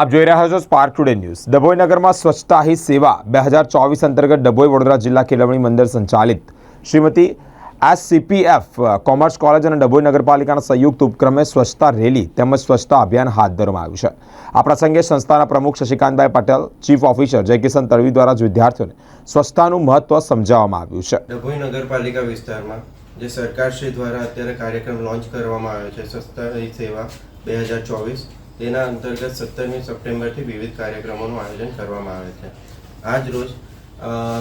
આપ જોઈ રહ્યા છો સ્પાર્ક ટુડે ન્યૂઝ ડભોઈ નગરમાં સ્વચ્છતા હી સેવા બે હજાર ચોવીસ અંતર્ગત ડભોઈ વડોદરા જિલ્લા કેળવણી મંદિર સંચાલિત. શ્રીમતી એસસીપીએફ કોમર્સ કોલેજ અને ડભોઈ નગરપાલિકાના સંયુક્ત ઉપક્રમે સ્વચ્છતા રેલી તેમજ સ્વચ્છતા અભિયાન હાથ ધરવામાં આવ્યું છે. આ પ્રસંગે સંસ્થાના પ્રમુખ શશિકાંતભાઈ પટેલ, ચીફ ઓફિસર જયકિશન તળવી દ્વારા જ વિદ્યાર્થીઓને સ્વચ્છતાનું મહત્વ સમજાવવામાં આવ્યું છે. ડભોઈ નગરપાલિકા વિસ્તારમાં, જે સરકારશ્રી દ્વારા અત્યારે કાર્યક્રમ લોન્ચ કરવામાં આવ્યો છે, સ્વચ્છતા સેવા બે હજાર ચોવીસ તેના અંતર્ગત સત્તરમી સપ્ટેમ્બરથી વિવિધ કાર્યક્રમોનું આયોજન કરવામાં આવે છે. આજ રોજ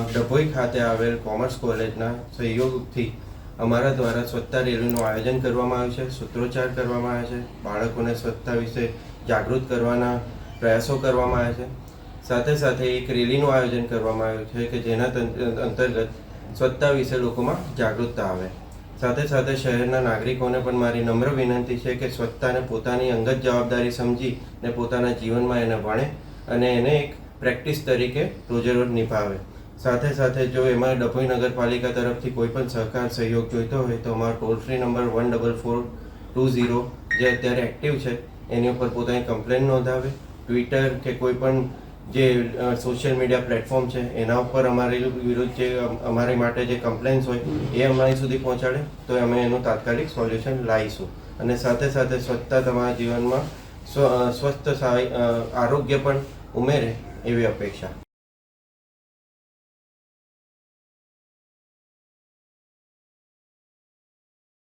ડભોઈ ખાતે આવેલ કોમર્સ કોલેજના સહયોગથી અમારા દ્વારા સ્વચ્છતા રેલીનું આયોજન કરવામાં આવ્યું છે, સૂત્રોચ્ચાર કરવામાં આવે છે, બાળકોને સ્વચ્છતા વિશે જાગૃત કરવાના પ્રયાસો કરવામાં આવે છે. સાથે સાથે એક રેલીનું આયોજન કરવામાં આવ્યું છે કે જેના અંતર્ગત સ્વચ્છતા વિશે લોકોમાં જાગૃતતા આવે. સાથે સાથે શહેરના નાગરિકોને પણ મારી નમ્ર વિનંતી છે કે સ્વચ્છતાને પોતાની અંગત જવાબદારી સમજી ને પોતાના જીવનમાં એને ભણે અને એને એક પ્રેક્ટિસ તરીકે રોજે રોજ નિભાવે. સાથે સાથે જો એમાં ડભોઈ નગરપાલિકા તરફથી કોઈ પણ સહકાર સહયોગ જોઈતો હોય તો અમારો toll free number one double four two zero જે અત્યારે એક્ટિવ છે, એની ઉપર પોતાની કમ્પ્લેન નોંધાવે. ટ્વિટર કે કોઈ પણ જે સોશિયલ મીડિયા પ્લેટફોર્મ છે, એના ઉપર અમારી વિરુદ્ધ જે અમારી માટે જે કમ્પ્લેન્સ હોય, એ અમારી સુધી પહોંચાડે, તો અમે એનું તાત્કાલિક સોલ્યુશન લાવીશું. અને સાથે સાથે સ્વચ્છતા તમારા જીવનમાં સ્વ સ્વસ્થ આરોગ્ય પણ ઉમેરે એવી અપેક્ષા.